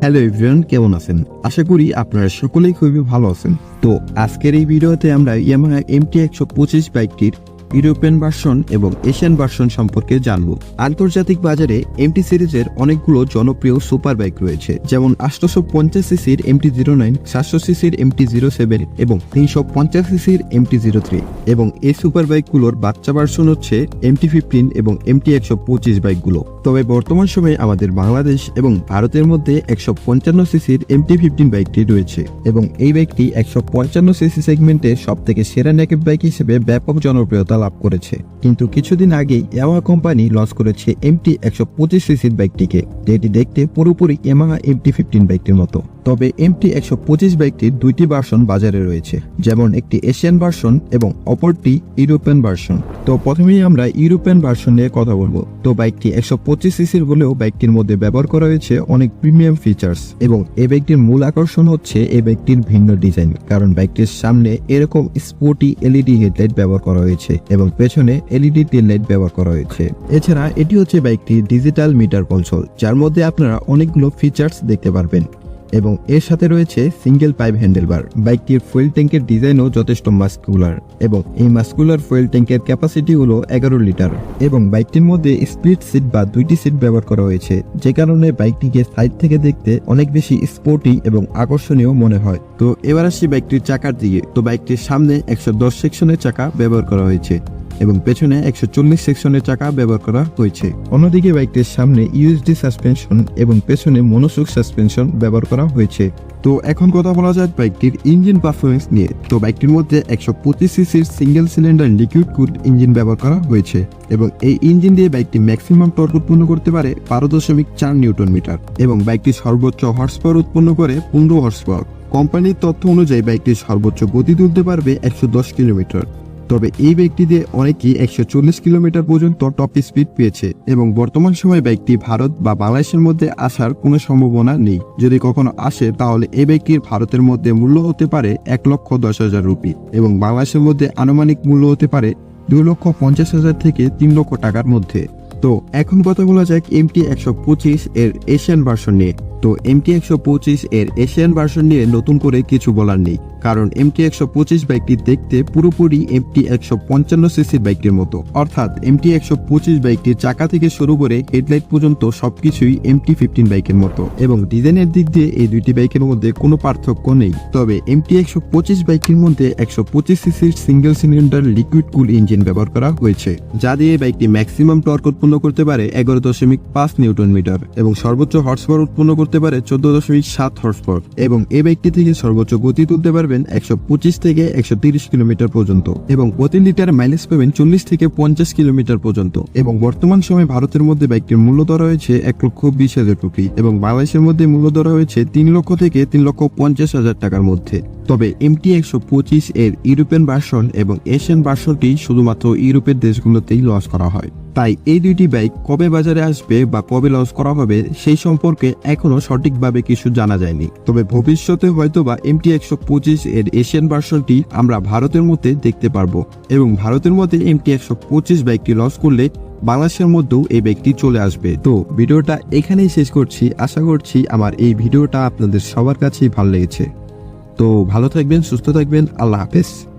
Hello everyone কেমন আছেন? আশা করি আপনারা সকলেই খুবই ভালো আছেন। তো আজকের এই ভিডিওতে আমরা ইয়ামাহা এম টি একশো পঁচিশ বাইকটির ইউরোপিয়ান ভার্সন এবং এশিয়ান ভার্সন সম্পর্কে জানব। আন্তর্জাতিক বাজারে এমটি সিরিজের অনেকগুলো জনপ্রিয় সুপার বাইক রয়েছে, যেমন আটশোশো পঞ্চাশ সিসির এমটি জিরো নাইন সাতশো সিসির এমটি জিরো সেভেন এবং তিনশো পঞ্চাশ সিসির এমটি জিরো থ্রি এবং এই সুপার বাইকগুলোর বাচ্চা ভার্সন হচ্ছে এমটি ফিফটিন এবং এমটি একশো পঁচিশ বাইকগুলো। তবে বর্তমান সময়ে আমাদের বাংলাদেশ এবং ভারতের মধ্যে একশো পঞ্চান্ন সিসির এমটি ফিফটিন বাইকটি রয়েছে এবং এই বাইকটি একশো পঞ্চান্ন সিসি সেগমেন্টে সব থেকে সেরা নেকেব বাইক হিসেবে ব্যাপক জনপ্রিয়তা লাভ করেছে। কিন্তু কিছুদিন আগেই ইয়ামা কোম্পানি লঞ্চ করেছে এমটি একশো পঁচিশ সিসির বাইকটিকে, যেটি দেখতে পুরোপুরি ইয়ামাহা এমটি ফিফটিন বাইকটির মতো। তবে এমটি একশো পঁচিশ বাইকটির দুইটি ভার্সন বাজারে রয়েছে, যেমন একটি এশিয়ান ভার্সন এবং অপরটি ইউরোপিয়ান ভার্সন। তো প্রথমেই আমরা ইউরোপিয়ান ভার্সন নিয়ে কথা বলব। তো বাইকটি একশো পঁচিশ সিসির হলেও বাইকটির মধ্যে ব্যবহার করা হয়েছে অনেক প্রিমিয়াম ফিচার্স এবং এই বাইকটির মূল আকর্ষণ হচ্ছে এই বাইকটির ভিন্ন ডিজাইন, কারণ বাইকটির সামনে এরকম স্পোর্টি এলইডি হেডলাইট ব্যবহার করা হয়েছে এবং পেছনে এলইডি টেল লাইট ব্যবহার করা হয়েছে। এছাড়া এটি হচ্ছে বাইকটির ডিজিটাল মিটার কনসোল, যার মধ্যে আপনারা অনেকগুলো ফিচার্স দেখতে পারবেন। এবং এর সাথে রয়েছে সিঙ্গেল পাইপ হ্যান্ডেলবার বাইকটির ফুয়েল ট্যাঙ্কের ডিজাইনও যথেষ্ট মাস্কুলার এবং এই মাস্কুলার ফুয়েল ট্যাঙ্কের ক্যাপাসিটি হলো এগারো লিটার এবং বাইকটির মধ্যে স্প্লিট সিট বা দুইটি সিট ব্যবহার করা হয়েছে, যে কারণে বাইকটিকে সাইড থেকে দেখতে অনেক বেশি স্পোর্টি এবং আকর্ষণীয় মনে হয়। তো এবার আসি বাইকটির চাকার দিকে। তো বাইকটির সামনে একশো দশ সেকশনের চাকা ব্যবহার করা হয়েছে। এবং পেছনে একশো চল্লিশ সেকশনের চাকা ব্যবহার করা হয়েছে। অন্যদিকে বাইকটির সামনে ইউএসডি সাসপেনশন এবং পেছনে মনোসুক সাসপেনশন ব্যবহার করা হয়েছে। তো এখন কথা বলা যায় বাইকটির ইঞ্জিন পারফরমেন্স নিয়ে। তো বাইকটির মধ্যে একশো পঁচিশ সিসির single cylinder liquid cooled engine ব্যবহার করা হয়েছে এবং এই ইঞ্জিন দিয়ে বাইকটি ম্যাক্সিমাম টর্ক উৎপন্ন করতে পারে বারো দশমিক চার নিউটন মিটার এবং বাইকটি সর্বোচ্চ হর্স পাওয়ার উৎপন্ন করে পনেরো হর্স পাওয়ার কোম্পানির তথ্য অনুযায়ী বাইকটির সর্বোচ্চ গতি তুলতে পারবে একশো দশ কিলোমিটার। তবে এই দিয়ে অনেকেই একশো চল্লিশ কিলোমিটার পর্যন্ত টপ স্পিড পেয়েছে এবং বর্তমান সময়ে বাইকটি ভারত বা বাংলাদেশের মধ্যে আসার কোনো সম্ভাবনা নেই। যদি কখনো আসে, তাহলে এই বাইকটির ভারতের মধ্যে মূল্য হতে পারে এক লক্ষ দশ হাজার রুপি এবং বাংলাদেশের মধ্যে আনুমানিক মূল্য হতে পারে দুই লক্ষ পঞ্চাশ হাজার থেকে তিন লক্ষ টাকার মধ্যে। তো, এখন কথা বলা যাক এমটি একশো পঁচিশ এর এশিয়ান ভার্সন নিয়ে। তো এমটি একশো পঁচিশ এর এশিয়ান ভার্সন নিয়ে নতুন করে কিছু বলার নেই, কারণ এমটি একশো পঁচিশ বাইকটি দেখতে পুরোপুরি এমটি একশো পঞ্চান্ন সিসির বাইকটির মতো। অর্থাৎ এমটি একশো পঁচিশ বাইকটির চাকা থেকে শুরু করে হেডলাইট পর্যন্ত সবকিছুই এমটি ফিফটিন বাইকের মতো এবং ডিজাইনের দিক দিয়ে এই দুইটি বাইকের মধ্যে কোনো পার্থক্য নেই। তবে এমটি একশো পঁচিশ বাইকটির মধ্যে একশো পঁচিশ সিসির single cylinder liquid cool engine ব্যবহার করা হয়েছে, যা দিয়ে বাইকটি ম্যাক্সিমাম টর্ক উৎপন্ন করতে পারে এগারো দশমিক পাঁচ নিউটন মিটার এবং সর্বোচ্চ হর্স পাওয়ার উৎপন্ন করতে পারে চোদ্দ দশমিক সাত হর্স পাওয়ার এবং এই বাইকটি থেকে সর্বোচ্চ গতি তুলতে পারবেন একশো পঁচিশ থেকে একশো তিরিশ কিলোমিটার পর্যন্ত এবং প্রতি লিটার মাইলেজ পাবেন চল্লিশ থেকে পঞ্চাশ কিলোমিটার পর্যন্ত। এবং বর্তমান সময়ে ভারতের মধ্যে বাইকটির মূল্য ধরা হয়েছে এক লক্ষ বিশ হাজার রুপি এবং বাংলাদেশের মধ্যে মূল্য ধরা হয়েছে তিন লক্ষ থেকে তিন লক্ষ পঞ্চাশ হাজার টাকার মধ্যে। তবে এমটি একশো পঁচিশ এর ইউরোপিয়ান ভার্সন এবং এশিয়ান ভার্সনটি শুধুমাত্র ইউরোপের দেশগুলোতেই লঞ্চ করা হয়। তাই এই দুইটি বাইক কবে বাজারে আসবে বা কবে লঞ্চ করা হবে সেই সম্পর্কে এখনও সঠিকভাবে কিছু জানা যায়নি। তবে ভবিষ্যতে হয়তো হয়তোবা এমটি একশো পঁচিশ এর এশিয়ান ভার্সনটি আমরা ভারতের মধ্যে দেখতে পারব এবং ভারতের মধ্যে এমটি একশো পঁচিশ বাইকটি লঞ্চ করলে বাংলাদেশের মধ্যেও এই বাইকটি চলে আসবে। তো ভিডিওটা এখানেই শেষ করছি। আশা করছি আমার এই ভিডিওটা আপনাদের সবার কাছেই ভালো লেগেছে। তো ভালো থাকবেন, সুস্থ থাকবেন। আল্লাহ হাফেজ।